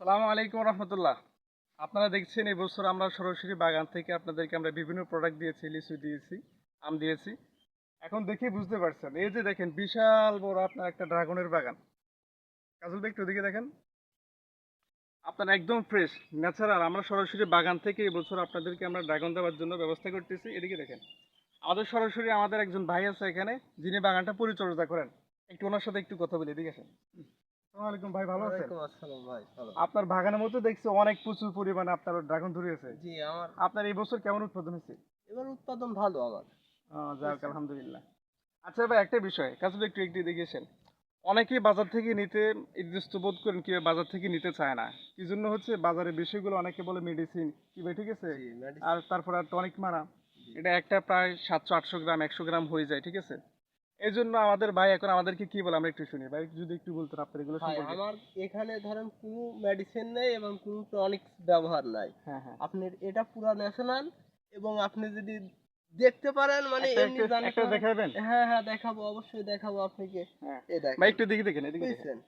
সালামু আলাইকুম রহমতুল্লাহ। আপনারা দেখছেন এই বছর আমরা সরাসরি বাগান থেকে আপনাদেরকে আমরা বিভিন্ন প্রোডাক্ট দিয়েছি, লিচু দিয়েছি, আম দিয়েছি। এখন দেখে বুঝতে পারছেন, এই যে দেখেন বিশাল বড় আপনার একটা ড্রাগনের বাগান। কাজল ভাই, একটু দিকে দেখেন। আপনার একদম ফ্রেশ ন্যাচারাল আমরা সরাসরি বাগান থেকে এই বছর আপনাদেরকে আমরা ড্রাগন দেওয়ার জন্য ব্যবস্থা করতেছি। এদিকে দেখেন, আমাদের সরাসরি আমাদের একজন ভাই আছে এখানে, যিনি বাগানটা পরিচর্যা করেন। একটু ওনার সাথে একটু কথা বলি, এদিকে আসেন। আসসালামু ভাই ভালো আছেন? আসসালাম ভাই ভালো আপনার বাগানের মধ্যে দেখছি অনেক প্রচুর পরিমাণে আপনার ড্রাগন জি আমার আপনার এই বছর কেমন উৎপাদন হয়েছে? এবার উৎপাদন ভালো আমার। যাক আলহামদুলিল্লাহ। আচ্ছা ভাই একটা বিষয় কাজল একটু একটু দেখিয়েছেন অনেকেই বাজার থেকে নিতে বোধ করেন কি বাজার থেকে নিতে চায় না। কি জন্য হচ্ছে? বাজারের বিষয়গুলো অনেকে বলে মেডিসিন কি ভাই ঠিক আছে? আর তারপর আর টনিক মারা। এটা একটা প্রায় সাতশো আটশো গ্রাম একশো গ্রাম হয়ে যায় ঠিক আছে? এই জন্য আমাদের ভাই এখন আমাদেরকে কি বলে আমরা একটু শুনি। ভাই যদি একটু বলতেন আপনার এগুলো সম্পর্কে। আমার এখানে ধরেন কোনো মেডিসিন নেই এবং কোনো টনিক ব্যবহার নাই। হ্যাঁ হ্যাঁ। আপনার এটা পুরো ন্যাশনাল এবং আপনি যদি দেখতে পারেন মানে এমনি জানতে একটা দেখাবেন? হ্যাঁ হ্যাঁ দেখাবো অবশ্যই দেখাবো আপনাকে। হ্যাঁ। এই দেখেন। ভাই একটু দিকে দেখেন এদিকে দেখেন।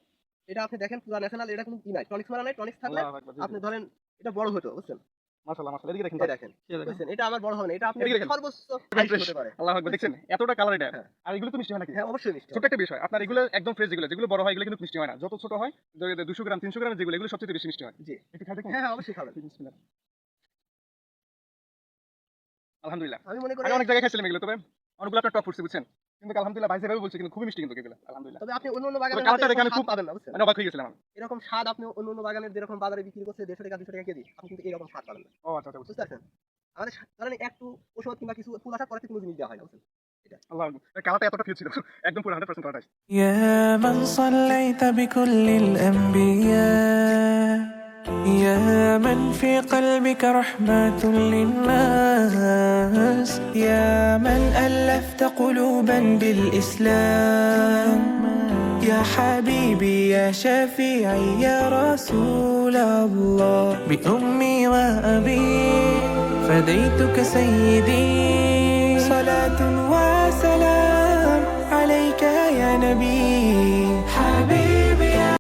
এটা আপনি দেখেন পুরো ন্যাশনাল এটা কোনো কি নাই। টনিক্স মারা নাই টনিক্স থাকলে। আপনি ধরেন এটা বড় হতো বুঝছেন? মাশাআল্লাহ মাশাআল্লাহ। এদিকে দেখেন দেখেন। দেখেন। এটা আমার বড় হবে না এটা আপনি সর্বোচ্চ একদম height fresh। হতে পারে। আল্লাহ আকবার দেখছেন? এতটা কালার এটা। হ্যাঁ। আর এগুলো তো মিষ্টি হয় নাকি? হ্যাঁ অবশ্যই মিষ্টি ছোট একটা বিষয়। আপনার এগুলো একদম ফ্রেশ যেগুলো যেগুলো বড় হয় এগুলো কিন্তু মিষ্টি হয় না। যত ছোট হয় দুশো গ্রাম তিনশো গ্রাম যেগুলো এগুলো সবচেয়ে বেশি মিষ্টি হয়। জি। একটু খাই দেখেন। হ্যাঁ হ্যাঁ অবশ্যই খাবেন। বিসমিল্লাহ। আলহামদুলিল্লাহ। আমি মনে করি অনেক জায়গায় খাইছিলাম এগুলো তবে অনেকগুলো আপনার টপ ফুটছে বুঝছেন? কিন্তু আলহামদুলিল্লাহ ভাই যেভাবে বলছে কিন্তু খুবই মিষ্টি কিন্তু এগুলো আলহামদুলিল্লাহ তবে আপনি অন্য অন্য বাগানে তবে কালারটা দেখে আমি স্বাদ খুব- পাবেন না বুঝছেন মানে অবাক হয়ে গেছিলাম আমি এরকম স্বাদ আপনি অন্য অন্য বাগানের যেরকম বাজারে বিক্রি করছে দেড়শো টাকা দুশো টাকা কেজি আপনি কিন্তু এরকম স্বাদ পাবেন না ও আচ্ছা আচ্ছা বুঝছি। বুঝতে পারছেন আমাদের সা- ধরেন একটু ওষুধ কিংবা কিছু ফুল আসার পরে থেকে কোনো জিনিস দেওয়া হয় না বুঝছেন আল্লাহ আকবার। কালারটা এতটা ফিল ছিল একদম পুরো হান্ড্রেড পার্সেন্ট কালারটা يا من صليت بكل الأنبياء يا من في قلبك رحمة للناس يا من ألفت قلوبا بالإسلام. يا حبيبي يا شفيعي يا رسول الله. بأمي وأبي فديتك سيدي. صلاة وسلام. يا